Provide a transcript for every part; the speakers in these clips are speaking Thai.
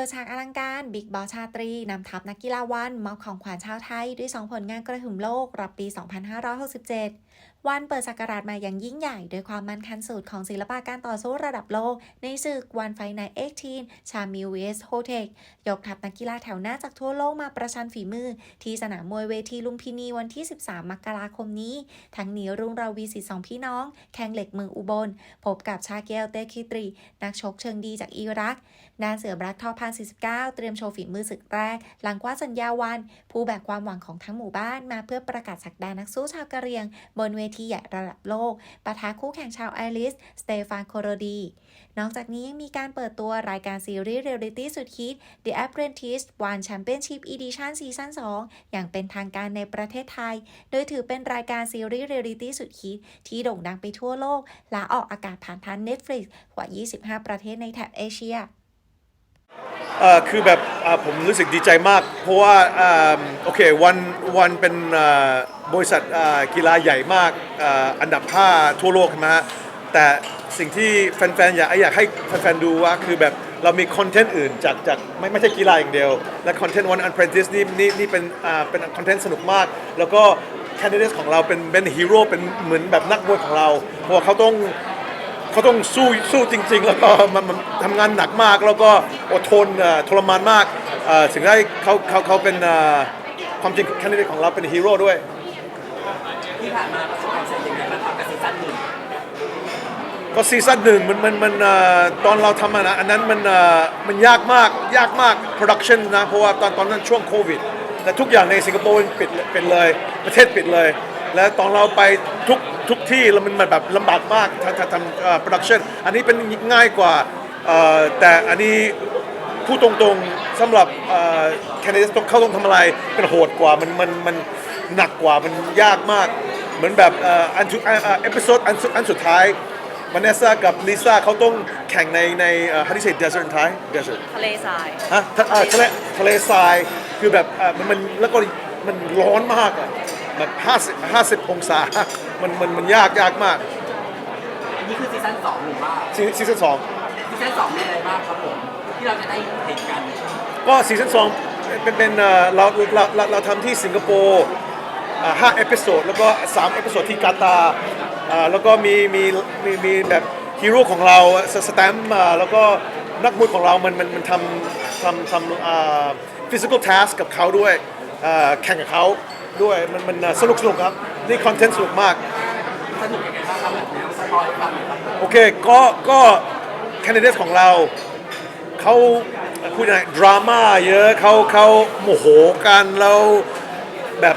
ปิดฉากอลังการบิ๊กบอสชาตรีนำทัพนักกีฬาวันมอบของขวัญชาวไทย ด้วย 2 ผลงานกระหึ่มโลกรับปี 2567 วันเปิดศักราชมาอย่างยิ่งใหญ่ โดยความมั่นคันสูตรของศิลปะการต่อสู้ระดับโลก ในศึกวันไฟในเอ็กทีนชามิลเวสโฮเทคยกทัพนักกีฬาแถวหน้าจากทั่วโลกมาประชันฝีมือ ที่สนามมวยเวทีลุมพินีวันที่ 13 มกราคมนี้ ทั้งนี้รุ่งราวีสิทธิ์สองพี่น้อง แข่งเหล็กเมืองอุบล พบกับชาเกลเตคิตรี นักชกเชิงดีจากอิรักด้านเสือบล็กทอพัน49 เตรียมโชว์ฝีมือศึกแรก หลังคว้าสัญญาวัน ผู้แบกความหวังของทั้งหมู่บ้านมาเพื่อประกาศสักดานักสู้ชาวกะเหรียง บนเวทีใหญ่ระดับโลกปะทะคู่แข่งชาวไอริส สเตฟานโคโรดี นอกจากนี้ยังมีการเปิดตัวรายการซีรีส์เรียลลิตี้สุดฮิต The Apprentice One Championship Edition ซีซั่น2 อย่างเป็นทางการในประเทศไทย โดยถือเป็นรายการซีรีส์เรียลลิตี้สุดฮิต ที่โด่งดังไปทั่วโลก และออกอากาศผ่านทาง Netflix กว่า 25 ประเทศในแถบเอเชีย เอ่อคือแบบอ่าผมรู้สึกดีใจมาก เพราะว่าอ่าโอเควันวันเป็นอ่าบริษัทอ่ากีฬาใหญ่มากอ่าอันดับ 5 ทั่วโลกใช่ไหมฮะแต่สิ่งที่แฟนๆอยากอยากให้แฟนๆดูว่าคือแบบเรามีคอนเทนต์อื่นจากจากไม่ไม่ใช่กีฬาอย่างเดียว และคอนเทนต์วันอัน p r e n t i c e นี่นี่นี่เป็นอ่าเป็นคอนเทนต์สนุกมาก แล้วก็แคนดิเดตของเราเป็นเป็นฮีโร่เป็นเหมือนแบบนักมวยของเรา เพราะว่าเขาต้อง เขาต้องสู้สู้จริง ๆ แล้วก็มันมันทำงานหนักมาก แล้วก็อดทนเอ่อทรมานมากเอ่อถึงได้เขาเขาเขาเป็นเอ่อความจริงแคนดิเดตของเราเป็นฮีโร่ด้วย ที่ผ่านมาประสบความสำเร็จยังไงบ้างครับกับซีซั่นหนึ่งก็ซีซั่นหนึ่งมันมันมันเอ่อตอนเราทำอันนั้นอันนั้นมันเอ่อมันยากมากยากมากโปรดักชันนะเพราะว่าตอนตอนนั้นช่วงโควิดแต่ทุกอย่างในสิงคโปร์มันปิดปิดเลย ประเทศปิดเลย และตอนเราไปทุกทุกที่แล้วมันแบบลำบากมากถ้าถ้าทำโปรดักชันอันนี้เป็นง่ายกว่าเอ่อแต่อันนี้พูดตรงๆสำหรับแคนดิเดตเขาต้องทำอะไรเป็นโหดกว่ามันมันมันหนักกว่ามันยากมาก เหมือนแบบเอ่ออันสุดเอพิโซดอันสุดอันสุดท้ายมาเนซ่ากับลิซ่าเขาต้องแข่งในในเอ่อ how do you say desert ท้าย desert ทะเลทรายฮะทะเอ่อทะเลทะเลทรายคือแบบเอ่อมันมันแล้วก็มันร้อนมากอะ แบบ50 50องศา มันมันมันยากยากมากนี่คือซีซั่นสองหรือว่าซีซีซั่นสองซีซั่นสองมีอะไรบ้างครับผม ที่เราจะได้เห็นกันก็ซีซั่นสองเป็นเป็นเอ่อเราเราเราเราทำที่สิงคโปร์อ่าห้าเอพิโซดแล้วก็สามเอพิโซดที่กาตาร์อ่าแล้วก็มีมีมีมีแบบฮีโร่ของเราสสแตมป์อ่าแล้วก็นักมวยของเรามันมันมันทำทำทำอ่า physical task กับเขาด้วยอ่าแข่งกับเขา ด้วย มันมันสนุกสนุกครับ นี่คอนเทนต์สนุกมาก สนุกยังไงบ้างครับแนวสปอยล์ให้ฟังหน่อยครับโอเค ก็ก็แคนดิเดตของเราเขาพูดยังไงดราม่าเยอะเขาเขาโมโหกันแล้วแบบ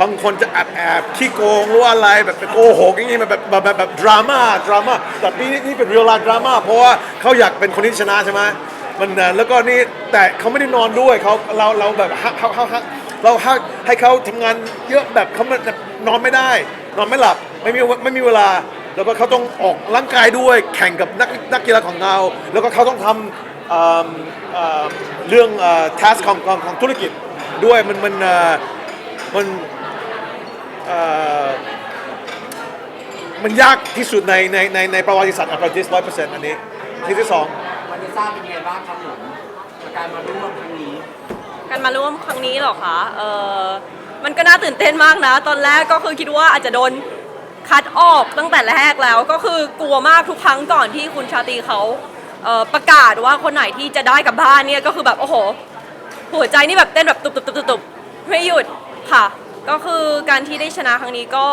บางคนจะแอบแอบขี้โกงหรือว่าอะไรแบบโกหกอย่างนี้แบบแบบแบบแบบดราม่าดราม่าแต่นี่นี่เป็นเรียลไลฟ์ดราม่าเพราะว่าเขาอยากเป็นคนที่ชนะใช่ไหมมันแล้วก็นี่แต่เขาไม่ได้นอนด้วยเขาเราเราแบบเขาเขา เราให้ให้เขาทำงานเยอะแบบเขาแบบนอนไม่ได้ นอนไม่หลับไม่มีไม่มีเวลา แล้วก็เขาต้องออกร่างกายด้วยแข่งกับนักนักกีฬาของเรา แล้วก็เขาต้องทำเอิ่มเอ่อเรื่องทัสของของของธุรกิจด้วยมันมันเอ่อมันเอ่อมันยากที่สุดในในในในประวัติศาสตร์อัลฟาดิสร้อยเปอร์เซ็นต์อันนี้ที่ที่สอง วันนี้ทราบเป็นยังไงบ้างครับผมกับการมาร่วมครั้งนี้ การมาร่วมครั้งนี้หรอคะเออมันก็น่าตื่นเต้นมากนะ ตอนแรกก็คือคิดว่าอาจจะโดนคัดออกตั้งแต่แรกแล้วก็คือกลัวมากทุกครั้งก่อนที่คุณชาตรีเขาเออประกาศว่าคนไหนที่จะได้กลับบ้านเนี่ยก็คือแบบโอ้โห หัวใจนี่แบบเต้นแบบตุบตุบตุบตุบตุบไม่หยุดค่ะ ก็คือการที่ได้ชนะครั้งนี้ก็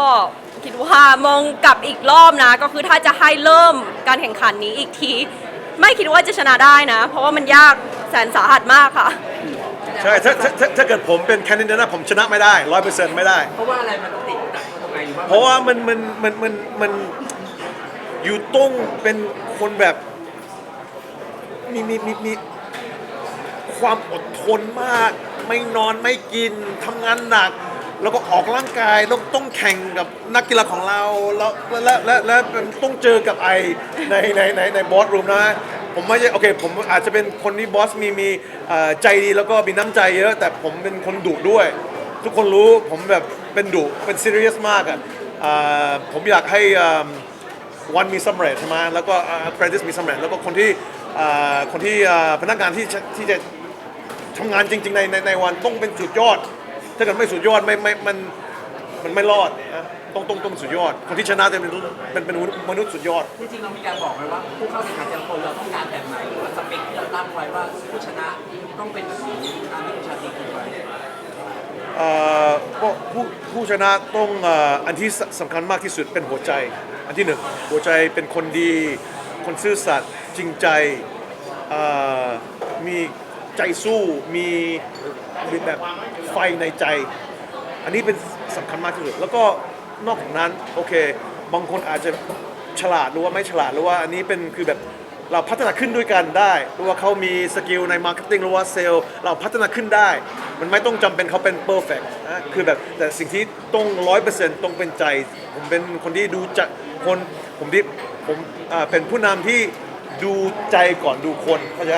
คิดว่ามองกลับอีกรอบนะ ก็คือถ้าจะให้เริ่มการแข่งขันนี้อีกที ไม่คิดว่าจะชนะได้นะ เพราะว่ามันยากแสนสาหัสมากค่ะ ใช่ถ้าถ้าถ้าถ้าเกิดผมเป็นแคนดิเดตนะผมชนะไม่ได้ร้อยเปอร์เซ็นต์ไม่ได้ เพราะว่าอะไรมันติดจากตรงไหนหรือว่าเพราะว่ามันมันมันมันมันอยู่ต้องเป็นคนแบบมีมีมีมีความอดทนมาก ไม่นอนไม่กินทำงานหนัก แล้วก็ออกร่างกายต้องต้องแข่งกับนักกีฬาของเราแล้วและและและและต้องเจอกับไอในในในในบอสรูมนะ ผมไม่ใช่โอเคผมอาจจะเป็นคนที่บอสมีมีเอ่อใจดีแล้วก็มีน้ำใจเยอะ แต่ผมเป็นคนดุด้วย ทุกคนรู้ผมแบบเป็นดุเป็นซีเรียสมากอะอ่าผมอยากให้วันมีสำเร็จใช่ไหมแล้วก็ apprentice มีสำเร็จแล้วก็คนที่อ่าคนที่อ่าพนักงานที่จะที่จะ ทำงานจริงๆในในในวันต้องเป็นสุดยอด ถ้าเกิดไม่สุดยอดไม่ไม่มัน มันไม่รอดนะต้องต้องต้องสุดยอด คนที่ชนะจะเป็นเป็นเป็นมนุษย์สุดยอด จริงๆเรามีการบอกไว้ว่าผู้เข้าแข่งขันแต่ละคนเราต้องการแบบไหนหรือว่าสเปคที่เราตั้งไว้ว่าผู้ชนะต้องเป็นแบบนี้ตามที่คุณชาตรีคิดไว้เอ่อก็ผู้ผู้ชนะต้องเอ่ออันที่สสำคัญมากที่สุดเป็นหัวใจ อันที่หนึ่งหัวใจเป็นคนดี คนซื่อสัตย์จริงใจเอ่อมีใจสู้มีมีแบบไฟในใจอั นนี้เป็นสำคัญมากที่สุดแล้วก็นอกจากนั้นโอเค บางคนอาจจะฉลาดหรือว่าไม่ฉลาดหรือว่าอันนี้เป็นคือแบบเราพัฒนาขึ้นด้วยกันได้หรือว่าเขามีสกิลในมาร์เก็ตติ้งหรือว่าเซลล์เราพัฒนาขึ้นได้ มันไม่ต้องจำเป็นเขาเป็น perfect นะคือแบบแต่สิ่งที่ต้องร้อยเปอร์เซ็นต์ต้องเป็นใจ ผมเป็นคนที่ดูจะคนผมที่ผมเป็นผู้นำที่ดูใจก่อนดูคนเข้าใจ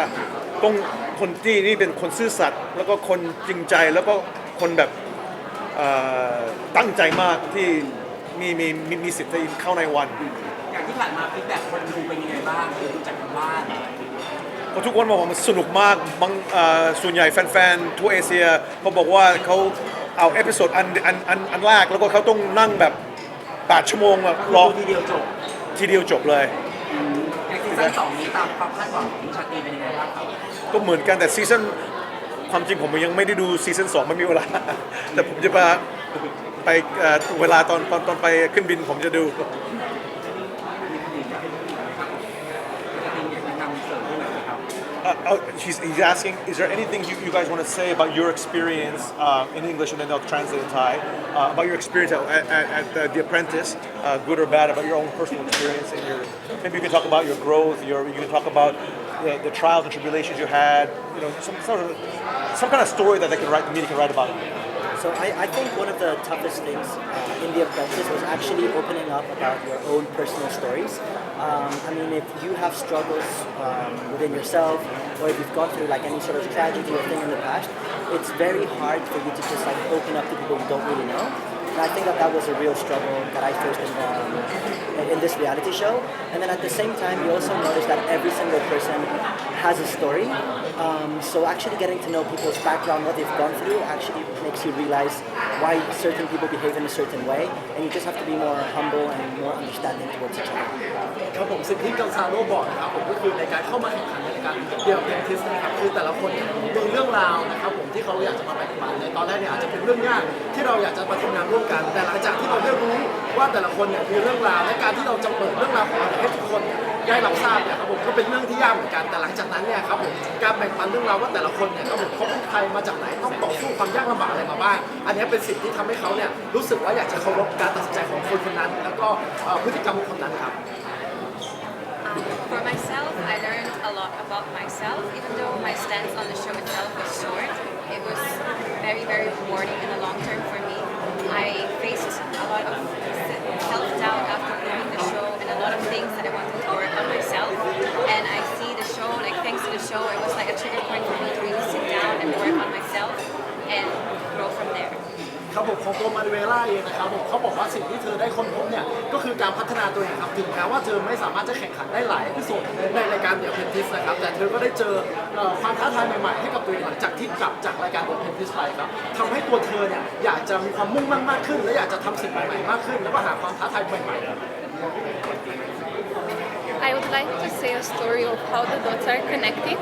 ต้องคนที่นี่เป็นคนซื่อสัตย์แล้วก็คนจริงใจแล้วก็คนแบบ เอ่อตั้งใจมากที่มีมีมีมีสิทธิ์ที่เข้าในวัน อย่างที่ผ่านมาฟีดแบ็กคนดูเป็นยังไงบ้างหรือดูจากทางบ้านเพราะทุกคนบอกว่ามันสนุกมากบางเอ่อส่วนใหญ่แฟนๆทั่วเอเชียเขาบอกว่าเขาเอาเอพิโซดอันอันอันอันแรกแล้วก็เขาต้องนั่งแบบ 8 ชั่วโมงแบบรอดูทีเดียวจบทีเดียวจบเลยอย่างซีซั่นสองนี้ตามความคาดหวังของคุณชาตรีเป็นยังไงบ้างครับก็เหมือนกันแต่ซีซั่น ความจริงผมยังไม่ได้ดูซีซั่นสองไม่มีเวลา แต่ผมจะมาไปเอ่อเวลาตอนตอนตอนไปขึ้นบินผมจะดูจริงๆอยากจะนำเสริมด้วยหน่อยนะครับ Uh, oh, he's, he's asking, is there anything you, you guys want to say about your experience uh, in English and then I'll translate in Thai, uh, about your experience at, at, at the, the Apprentice, uh, good or bad, about your own personal experience and your, maybe you can talk about your growth, your, you can talk about the, the trials and tribulations you had, you know, some sort of, some kind of story that they can write, the media can write about. So I, I think one of the toughest things uh, in The Apprentice was actually opening up about your own personal stories. Um, I mean, if you have struggles um, within yourself, or if you've gone through like any sort of tragedy or thing in the past, it's very hard for you to just like open up to people you don't really know. And I think that that was a real struggle that I faced in, um, in this reality show. And then at the same time, you also notice that every single person has a story. Um, so actually getting to know people's background, what they've gone through, actually makes you realize why certain people behave in a certain way. And you just have to be more humble and more understanding towards each other. ครับผมสิ่งที่กังซาโร่บอกนะครับผมก็คือในการเข้ามาแข่งขัน การเดียวเพนทิสนะครับคือแต่ละคนมีเรื่องราวนะครับผมที่เขาอยากจะมาแบ่งปันในตอนแรกเนี่ยอาจจะเป็นเรื่องยากที่เราอยากจะมาทำงานร่วมกัน แต่หลังจากที่เราได้รู้ว่าแต่ละคนเนี่ยมีเรื่องราวและการที่เราจะเปิดเรื่องราวของเราให้ทุกคนได้รับทราบเนี่ยครับผมก็เป็นเรื่องที่ยากเหมือนกันแต่หลังจากนั้นเนี่ยครับผมการแบ่งปันเรื่องราวว่าแต่ละคนเนี่ยครับผมเขาเป็นใครมาจากไหนต้องต่อสู้ความยากลำบากอะไรมาบ้างอันนี้เป็นสิ่งที่ทำให้เขาเนี่ยรู้สึกว่าอยากจะเคารพการตัดสินใจของคนคนนั้น แล้วก็พฤติกรรมของคนนั้นครับ for myself, I learned a lot about myself, even though my stance on the show itself was short. It was very, very rewarding in the long term for me. I faced a lot of self-doubt after doing the show and a lot of things that I wanted to work on myself. And I see the show, like thanks to the show, it was like a trigger point for me to really sit down and work on myself and. ครับผมของตัวมาริเวล่าเองนะครับผมเขาบอกว่าสิ่งที่เธอได้ค้นพบเนี่ยก็คือการพัฒนาตัวเองครับถึงแม้ว่าเธอไม่สามารถจะแข่งขันได้หลายที่สุดในรายการเดี่ยวเพนทิสนะครับแต่เธอก็ได้เจอความท้าทายใหม่ๆให้กับตัวเองหลังจากที่กลับจากรายการเดี่ยวเพนทิสไปครับทำให้ตัวเธอเนี่ยอยากจะมีความมุ่งมั่นมากขึ้น และอยากจะทำสิ่งใหม่ๆมากขึ้น แล้วก็หาความท้าทายใหม่ๆ I would like to say a story of how the dots are connecting.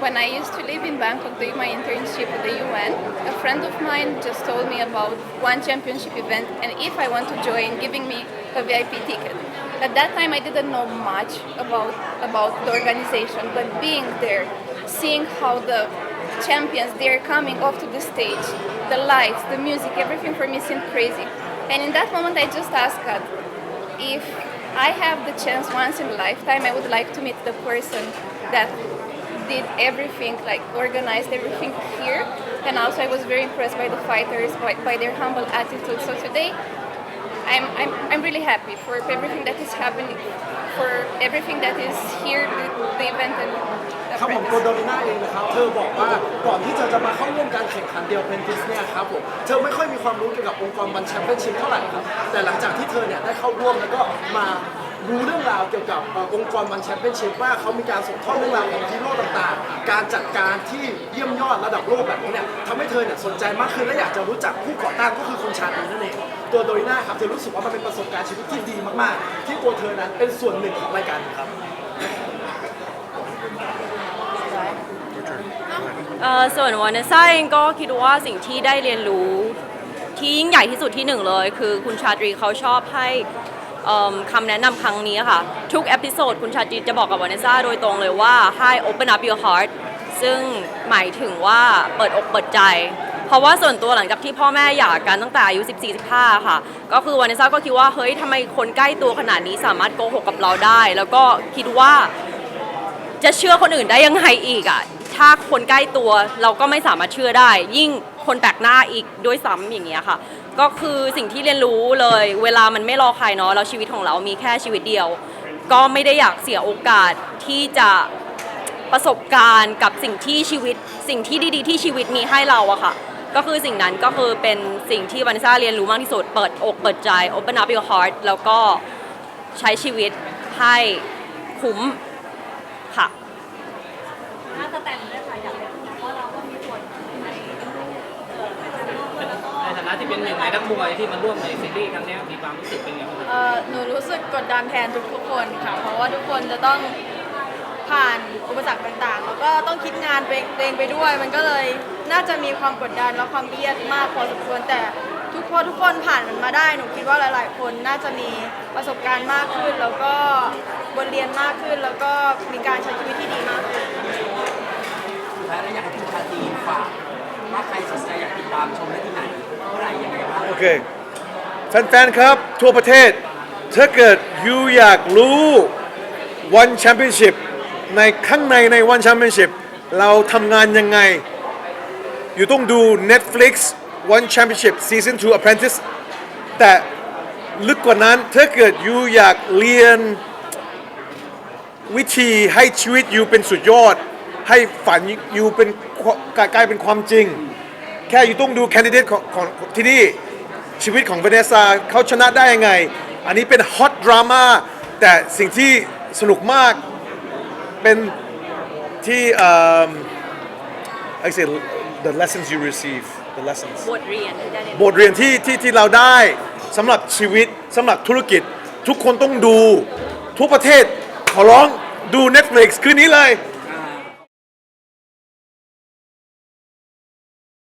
When I used to live in Bangkok doing my internship at the UN, a friend of mine just told me about one championship event and if I want to join, giving me a VIP ticket. At that time, I didn't know much about about the organization, but being there, seeing how the champions they're coming off to the stage, the lights, the music, everything for me seemed crazy. And in that moment, I just asked God, if I have the chance once in a lifetime, I would like to meet the person that did everything, like organized everything here. And also, I was very impressed by the fighters, by, by their humble attitude. So today, I'm, I'm, I'm really happy for everything that is happening, for everything that is here, the, the event and the ครับผม practice. ตัวโดมิน่าเองนะครับ เธอบอกว่าก่อนที่เธอจะมาเข้าร่วมการแข่งขันเดียวเพนทิสเนี่ยครับผมเธอไม่ค่อยมีความรู้เกี่ยวกับองค์กรบันแชมเปี้ยนชิพเท่าไหร่ครับ แต่หลังจากที่เธอเนี่ยได้เข้าร่วมแล้วก็มา รู้เรื่องราวเกี่ยวกับองค์กรวันแชมเปี้ยนชิพว่าเขามีการส่งทอดเรื่องราวของฮีโร่ต่างๆ การจัดการที่เยี่ยมยอดระดับโลกแบบนี้เนี่ยทำให้เธอเนี่ยสนใจมากขึ้นและอยากจะรู้จักผู้ก่อตั้งก็คือคุณชาลีนั่นเองตัวโดยหน้าครับเธอรู้สึกว่ามันเป็นประสบการณ์ชีวิตที่ดีมากๆ ที่ตัวเธอนั้นเป็นส่วนหนึ่งของรายการนี้ครับ เอ่อส่วนวานเนซ่าเองก็คิดว่าสิ่งที่ได้เรียนรู้ที่ยิ่งใหญ่ที่สุดที่หนึ่งเลย คือคุณชาตรีเขาชอบให้ เอิ่มคำแนะนำครั้งนี้ค่ะ ทุกเอพิโซดคุณชาตรีจะบอกกับวานเนซ่าโดยตรงเลยว่า ให้ open up your heart ซึ่งหมายถึงว่าเปิดอกเปิดใจ เพราะว่าส่วนตัวหลังจากที่พ่อแม่หย่ากันตั้งแต่อายุ 14-15 ค่ะ ก็คือวานเนซ่าก็คิดว่าเฮ้ยทำไมคนใกล้ตัวขนาดนี้สามารถโกหกกับเราได้ แล้วก็คิดว่าจะเชื่อคนอื่นได้ยังไงอีกอะถ้าคนใกล้ตัวเราก็ไม่สามารถเชื่อได้ ยิ่ง คนแปลกหน้าอีกด้วยซ้ำอย่างเงี้ยค่ะ ก็คือสิ่งที่เรียนรู้เลย เวลามันไม่รอใครเนาะแล้วชีวิตของเรามีแค่ชีวิตเดียว ก็ไม่ได้อยากเสียโอกาสที่จะประสบการณ์กับสิ่งที่ชีวิต สิ่งที่ดีๆ ที่ชีวิตมีให้เราอะค่ะ ก็คือสิ่งนั้นก็คือเป็นสิ่งที่วานิซ่าเรียนรู้มากที่สุด เปิดอกเปิดใจ open up your heart แล้วก็ใช้ชีวิตให้คุ้มค่ะนฐา นะที่เป็นหนึ่งในนักมวยที่มาร่วมในซีรีส์ครั้งนี้มีความรู้สึกเป็นยังไงบ้างเอ่อหนูรู้สึกกดดันแทนทุกๆคนค่ะ เพราะว่าทุกคนจะต้องผ่านอุปสรรคต่างๆ แล้วก็ต้องคิดงานตัวเองตัวเองไปด้วย มันก็เลยน่าจะมีความกดดันและความเครียดมากพอสมควร แต่ทุกคนทุกคนผ่านมันมาได้ หนูคิดว่าหลาย ๆ คนน่าจะมีประสบการณ์มากขึ้น แล้วก็บทเรียนมากขึ้น แล้วก็มีการใช้ชีวิตที่ดีมากขึ้น สุดท้ายแล้วอยากให้คุณชาตรีฝากว่าใครสนใจอยากติดตามชมได้ที่ไหน เมื่อไหร่ยังไงบ้างโอเค แฟนๆ ครับ ทั่วประเทศ ถ้าเกิดยูอยากรู้ One Championship ในข้างในใน One Championship เราทำงานยังไง อยู่ต้องดู Netflix One Championship Season 2 Apprentice แต่ลึกกว่านั้นถ้าเกิดยูอยากเรียนวิธีให้ชีวิตยูเป็นสุดยอด ให้ฝันยูเป็นกลายเป็นความจริง แค่อยู่ต้องดูแคนดิเดตของของที่นี่ชีวิตของเวเนซาเขาชนะได้ยังไง อันนี้เป็นฮอตดราม่าแต่สิ่งที่สนุกมากเป็นที่เอ่อ I say the lessons you receive the lessons บทเรียนที่ได้เรียนบทเรียนที่ที่ที่เราได้สำหรับชีวิตสำหรับธุรกิจ ทุกคนต้องดู ทุกประเทศขอร้องดู Netflix คืนนี้เลย